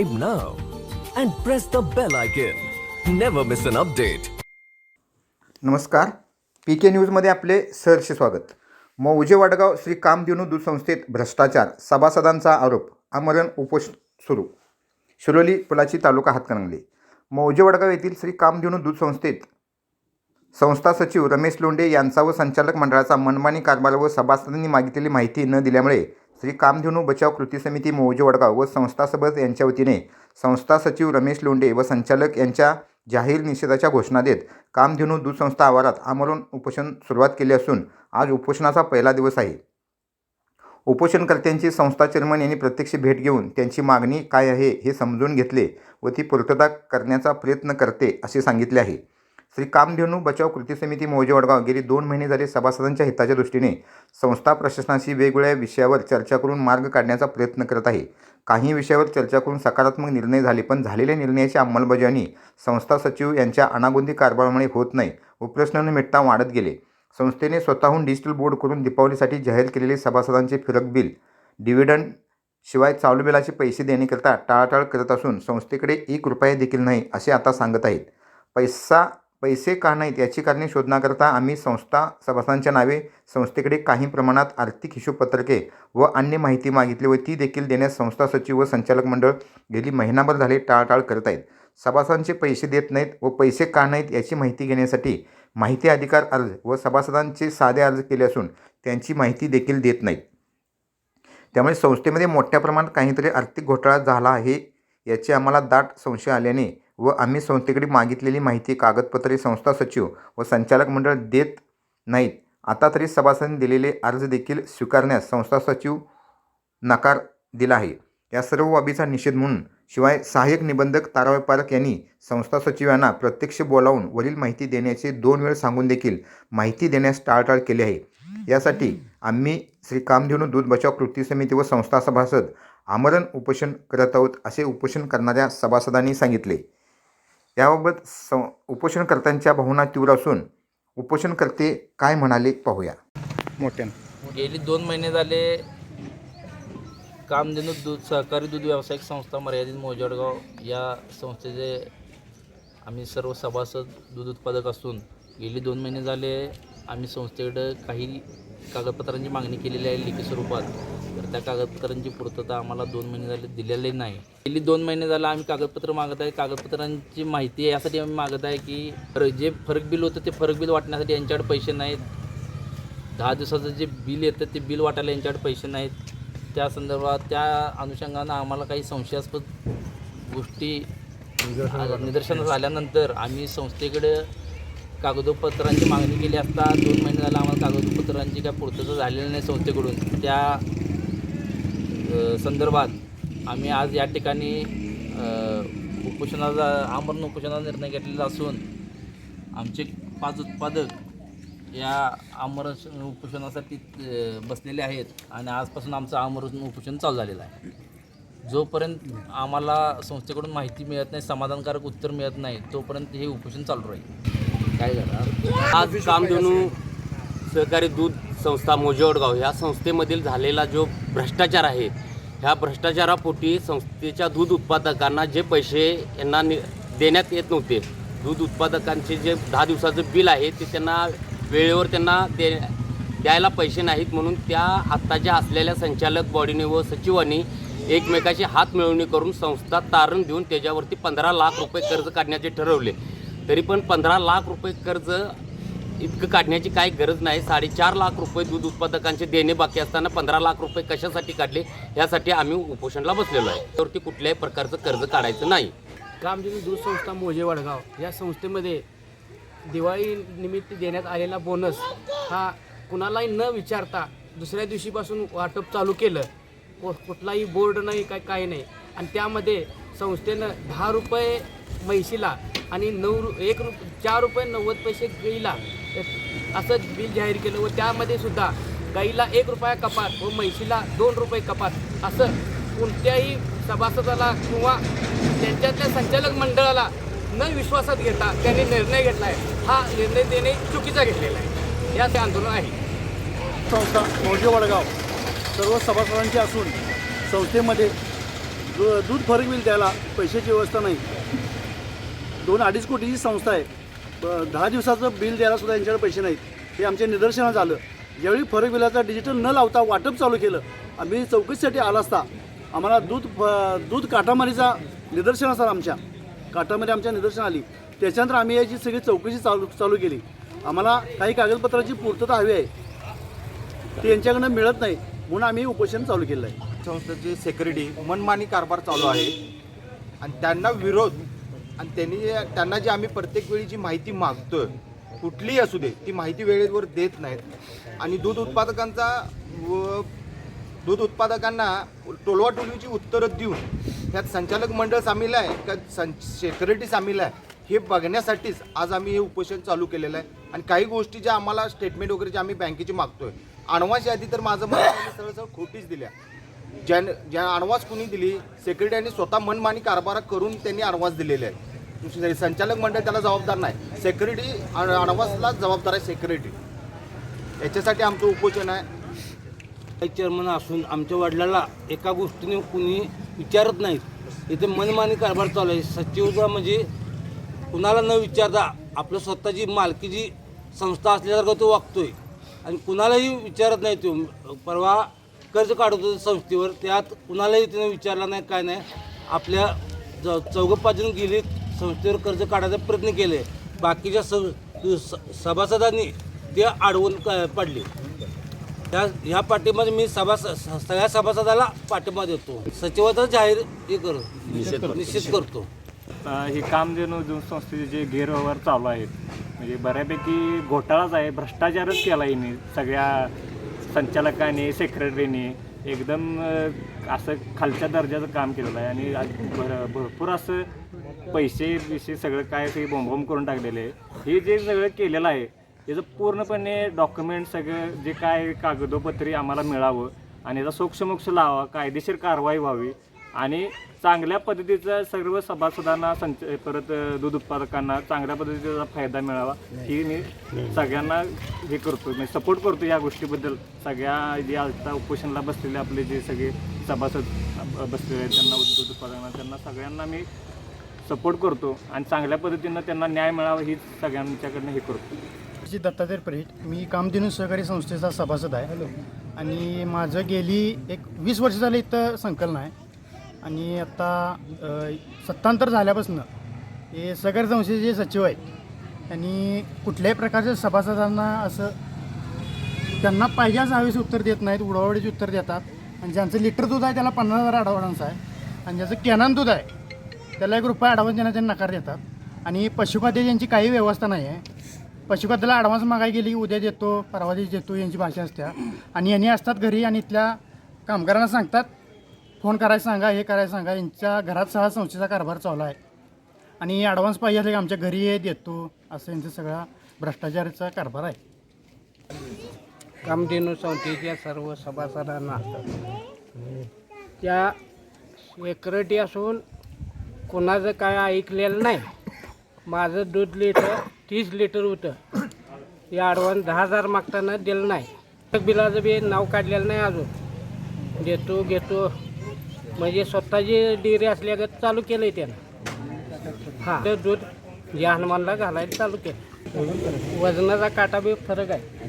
subscribe now and press the bell icon. Never miss an update. नमस्कार. P K न्यूजमध्ये आपले सहर्ष स्वागत. मौजे वडगाव श्री कामधेनू दूध संस्थेत भ्रष्टाचार सभासदांचा आरोप. आमरण उपोष सुरू. शिरोली पुलाची तालुका हातकणंगले. मौजे वडगाव येथील श्री कामधेनू दूध संस्थेत संस्था सचिव रमेश लोंडे यांचा व संचालक मंडळाचा मनमानी कारभार व सभासदांनी मागितलेली माहिती न दिल्यामुळे श्री कामधेनू बचाव कृती समिती मौजे वडगाव व संस्था सबस यांच्या वतीने संस्था सचिव रमेश लोंडे व संचालक यांच्या जाहीर निषेधाच्या घोषणा देत कामधेनू दूध संस्था आवारात आमरण उपोषण सुरुवात केली असून आज उपोषणाचा पहिला दिवस आहे. उपोषणकर्त्यांची संस्था चेअरमन यांनी प्रत्यक्ष भेट घेऊन त्यांची मागणी काय आहे हे समजून घेतले व ती पूर्तता करण्याचा प्रयत्न करते असे सांगितले आहे. श्री कामधेनू बचाव कृती समिती मौजे वडगाव गेली दोन महिने झाले सभासदांच्या हिताच्या दृष्टीने संस्था प्रशासनाशी वेगवेगळ्या विषयावर चर्चा करून मार्ग काढण्याचा प्रयत्न करत आहे. काही विषयावर चर्चा करून सकारात्मक निर्णय झाले पण झालेल्या निर्णयाची अंमलबजावणी संस्था सचिव यांच्या अनागोंदी कारभारामुळे होत नाही व प्रश्न मिटता वाढत गेले. संस्थेने स्वतःहून डिजिटल बोर्ड करून दीपावलीसाठी जाहीर केलेले सभासदांचे फिरक बिल डिव्हिडंड शिवाय चालू बिलाचे पैसे देण्याकरिता टाळाटाळ करत असून संस्थेकडे एक रुपया देखील नाही असे आता सांगत आहेत. पैसा पैसे का नाहीत याची कारणे शोधण्याकरता आम्ही संस्था सभासदांच्या नावे संस्थेकडे काही प्रमाणात आर्थिक हिशोबपत्रके व अन्य माहिती मागितली व ती देखील देण्यास संस्था सचिव व संचालक मंडळ गेली. महिनाभर झाले टाळाटाळ करत आहेत. सभासदांचे पैसे देत नाहीत व पैसे का नाहीत याची माहिती घेण्यासाठी माहिती अधिकार अर्ज व सभासदांचे साधे अर्ज केले असून त्यांची माहिती देखील देत नाहीत. त्यामुळे संस्थेमध्ये मोठ्या प्रमाणात काहीतरी आर्थिक घोटाळा झाला आहे याची आम्हाला दाट संशय आल्याने व आम्ही संस्थेकडे मागितलेली माहिती कागदपत्रे संस्था सचिव व संचालक मंडळ देत नाहीत. आता तरी सभासदांनी दिलेले अर्ज देखील स्वीकारण्यास संस्था सचिव नकार दिला आहे. या सर्व बाबीचा निषेध म्हणून शिवाय सहाय्यक निबंधक ताराबाई पारख यांनी संस्था सचिवांना प्रत्यक्ष बोलावून वरील माहिती देण्याचे दोन वेळ सांगून देखील माहिती देण्यास टाळटाळ केली आहे. यासाठी आम्ही श्री कामधेनू दूध बचाव कृती समिती व संस्था सभासद आमरण उपोषण करत आहोत असे उपोषण करणाऱ्या सभासदांनी सांगितले. याबाबत स उपोषणकर्त्यांच्या भावना तीव्र असून उपोषणकर्ते काय म्हणाले पाहूया. मोठ्यानं. गेली दोन महिने झाले कामधेनू दूध सहकारी दूध व्यावसायिक संस्था मर्यादित मोजडगाव या संस्थेचे आम्ही सर्व सभासद दूध उत्पादक असून गेली दोन महिने झाले आम्ही संस्थेकडं काही कागदपत्रांची मागणी केलेली आहे लेखी स्वरूपात. तर त्या कागदपत्रांची पूर्तता आम्हाला दोन महिने झाले दिलेली नाही. गेली दोन महिने झालं आम्ही कागदपत्र मागत आहे. कागदपत्रांची माहिती यासाठी आम्ही मागत आहे की जे फरक बिल होतं ते फरक बिल वाटण्यासाठी यांच्याकडे पैसे नाहीत. दहा दिवसाचं जे बिल येतं ते बिल वाटायला यांच्याकडे पैसे नाहीत. त्या संदर्भात त्या अनुषंगानं आम्हाला काही संशयास्पद गोष्टी निदर्शनास आल्यानंतर आम्ही संस्थेकडे कागदोपत्रांची मागणी केली असता दोन महिने झाला आम्हाला कागदपत्रांची काय पूर्तता झालेली नाही संस्थेकडून. त्या संदर्भात आम्ही आज या ठिकाणी उपोषणाचा आमरण उपोषणाचा निर्णय घेतलेला असून आमचे पाच उत्पादक या आमरण उपोषणासाठी बसलेले आहेत आणि आजपासून आमचं आमरण उपोषण चालू झालेलं आहे. जोपर्यंत आम्हाला संस्थेकडून माहिती मिळत नाही समाधानकारक उत्तर मिळत नाही तोपर्यंत हे उपोषण चालू राहील. काय झालं आज कामधेनू सहकारी दूध संस्था मोजेवडगाव या संस्थेमधील झालेला जो भ्रष्टाचार आहे ह्या भ्रष्टाचारापोटी संस्थेच्या दूध उत्पादकांना जे पैसे यांना नि देण्यात येत नव्हते दूध उत्पादकांचे जे दहा दिवसाचं बिल आहे ते त्यांना वेळेवर त्यांना दे द्यायला पैसे नाहीत म्हणून त्या आत्ताच्या असलेल्या संचालक बॉडीने व सचिवांनी एकमेकाची हात मिळवणी करून संस्था तारण देऊन त्याच्यावरती पंधरा लाख रुपये कर्ज काढण्याचे ठरवले. तरी पण पंधरा लाख रुपये कर्ज इतकं काढण्याची काही गरज नाही. साडेचार लाख रुपये दूध उत्पादकांचे देणे बाकी असताना पंधरा लाख रुपये कशासाठी काढले? यासाठी आम्ही उपोषणला बसलेलो आहे. त्यावरती कुठल्याही प्रकारचं कर्ज काढायचं नाही. कामधेनू दूध संस्था मोजे वडगाव. या संस्थेमध्ये दिवाळी निमित्त देण्यात आलेला बोनस हा कुणालाही न विचारता दुसऱ्या दिवशीपासून वाटप चालू केलं. को कुठलाही बोर्ड नाही काय काही नाही. आणि त्यामध्ये संस्थेनं दहा रुपये म्हैशीला आणि नऊ रु एक रुप चार रुपये नव्वद पैसे गाईला. असं बिल जाहीर केलं व त्यामध्ये सुद्धा गाईला एक रुपया कपात व म्हैशीला दोन रुपये कपात असं कोणत्याही सभासदाला किंवा त्यांच्यातल्या संचालक मंडळाला न विश्वासात घेता त्यांनी निर्णय घेतला आहे हा निर्णय देणे चुकीचा घेतलेला आहे. या ते आंदोलन आहे. संस्था मौजे वडगाव सर्व सभासदांची असून संस्थेमध्ये दू- दूध फरक बिल द्यायला पैशाची व्यवस्था नाही. दोन अडीच कोटीची संस्था आहे. ब- दहा दिवसाचं बिल द्यायला सुद्धा यांच्याकडे पैसे नाहीत. हे आमच्या निदर्शनात आलं. ज्यावेळी फरक बिलाचा डिजिटल न लावता वाटप चालू केलं आम्ही चौकशीसाठी आला असता आम्हाला दूध फ- दूध काटामारीचा निदर्शन आला आमच्या. काटामारी आमच्या निदर्शन आली. त्याच्यानंतर आम्ही याची सगळी चौकशी चालू चालू केली. आम्हाला काही कागदपत्राची पूर्तता हवी आहे. ती यांच्याकडनं मिळत नाही म्हणून आम्ही उपोषण चालू केलं आहे. संस्थेची सेक्युरिटी मनमानी कारभार चालू आहे. आणि त्यांना विरोध आणि त्यांनी त्यांना जी आम्ही प्रत्येक वेळी जी माहिती मागतोय कुठलीही असू दे ती माहिती वेळेवर देत नाहीत. आणि दूध उत्पादकांचा व दूध उत्पादकांना टोलवाटोलवीची उत्तरं देऊन त्यात संचालक मंडळ सामील आहे का सं सेक्युरिटी सामील आहे हे बघण्यासाठीच आज आम्ही हे उपोषण चालू केलेलं आहे. आणि काही गोष्टी ज्या आम्हाला स्टेटमेंट वगैरे ज्या आम्ही बँकेची मागतोय. अणवास यादी तर माझं मत सरळ सरळ खोटीच दिल्या. ज्या ज्या अणवास कुणी दिली सेक्रेटरीने स्वतः मनमानी कारभार करून त्यांनी अणवास दिलेले आहे संचालक मंडळ त्याला जबाबदार नाही. सेक्युरिटी अणवासला जबाबदार आहे सेक्युरिटी याच्यासाठी आमचं उपोषण आहे. चेअरमन असून आमच्या वडिलाला एका गोष्टीने कुणी विचारत नाहीत इथे मनमानी कारभार चालू आहे. सचिवचा म्हणजे कुणाला न विचारता आपलं स्वतःची मालकीची संस्था असल्यासारखं तो वागतोय. आणि कुणालाही विचारत नाही तो. परवा कर्ज काढत संस्थेवर. त्यात कुणालाही त्यानं विचारला नाही काय नाही. आपल्या ज चौघपाजून गेलीत. संस्थेवर कर्ज काढायचा प्रयत्न केले. बाकीच्या स स- सभासदांनी ते अडवून क- पडले. त्या ह्या पाठीमध्ये मी सभा सगळ्या सभासदाला पाठिंबा देतो. सचिवाचा जाहीर हे करतो. निश्चित करतो. हे कामधेनू दूध संस्थेचे जे गैरव्यवहार चालू आहेत म्हणजे बऱ्यापैकी घोटाळाच आहे भ्रष्टाचारच केला आहे सगळ्या संचालकांनी सेक्रेटरीने एकदम असं खालच्या दर्जाचं काम केलेलं आहे आणि आज भर भरपूर असं पैसे विषय सगळं काय ते बोंबोंब करून टाकलेलं आहे. हे जे सगळं केलेलं आहे याचं पूर्णपणे डॉक्युमेंट सगळं जे काय कागदोपत्री आम्हाला मिळावं आणि याचा सोक्षमोक्ष लावा कायदेशीर कारवाई व्हावी आणि चांगल्या पद्धतीचा सर्व सभासदांना संच परत दूध उत्पादकांना चांगल्या पद्धतीचा फायदा मिळावा ही मी सगळ्यांना हे करतो मी सपोर्ट करतो या गोष्टीबद्दल. सगळ्या जे आता उपोषणला बसलेले आपले जे सगळे सभासद बसलेले आहेत त्यांना दूध उत्पादकांना त्यांना सगळ्यांना मी सपोर्ट करतो आणि चांगल्या पद्धतीनं त्यांना न्याय मिळावा ही सगळ्यांच्याकडनं हे करतो. श्री दत्तात्रय परीट मी कामधेनू सहकारी संस्थेचा सभासद आहे. आणि माझं गेली एक वीस वर्ष झालं इथं संकलन आहे. आणि आता सत्तांतर झाल्यापासून हे सगर संस्थेचे सचिव आहेत. त्यांनी कुठल्याही प्रकारच्या सभासदांना असं त्यांना पाहिजे असं हवेचं उत्तर देत नाहीत उडावडीचे उत्तर देतात. आणि ज्यांचं लिटर दूध आहे त्याला पन्नास हजार अडवान्स आहे. आणि ज्याचं कॅनन दूध आहे त्याला एक रुपया देण्यात त्यांना नकार देतात. आणि पशुखाद्य यांची काही व्यवस्था नाही आहे. पशुखाद्याला ॲडव्हान्स मागाय गेली की उद्या देतो परवा देतो यांची भाषा असते. आणि यांनी असतात घरी आणि इथल्या कामगारांना सांगतात फोन करायला सांगा हे करायला सांगा. यांच्या घरात सहा संस्थेचा कारभार चालू आहे. आणि ॲडव्हान्स पाहिजे असले की आमच्या घरी हे देतो असं यांचा सगळा भ्रष्टाचाराचा कारभार आहे. कामधेनू संस्थेच्या सर्व सभासदांना त्या सेक्रेटरी असून कोणाचं काय ऐकलेलं नाही. माझं दूध लिटर तीस लिटर होतं. हे ॲडव्हान्स दहा हजार मागताना दिलं नाही. बिलाचं बी नाव काढलेलं नाही अजून. देतो घेतो. म्हणजे स्वतःची डेअरी असल्यागत चालू केलं आहे त्यानं. हां. ते दूध या हनुमानला घालायला चालू केलं. वजनाचा काटा बी फरक आहे.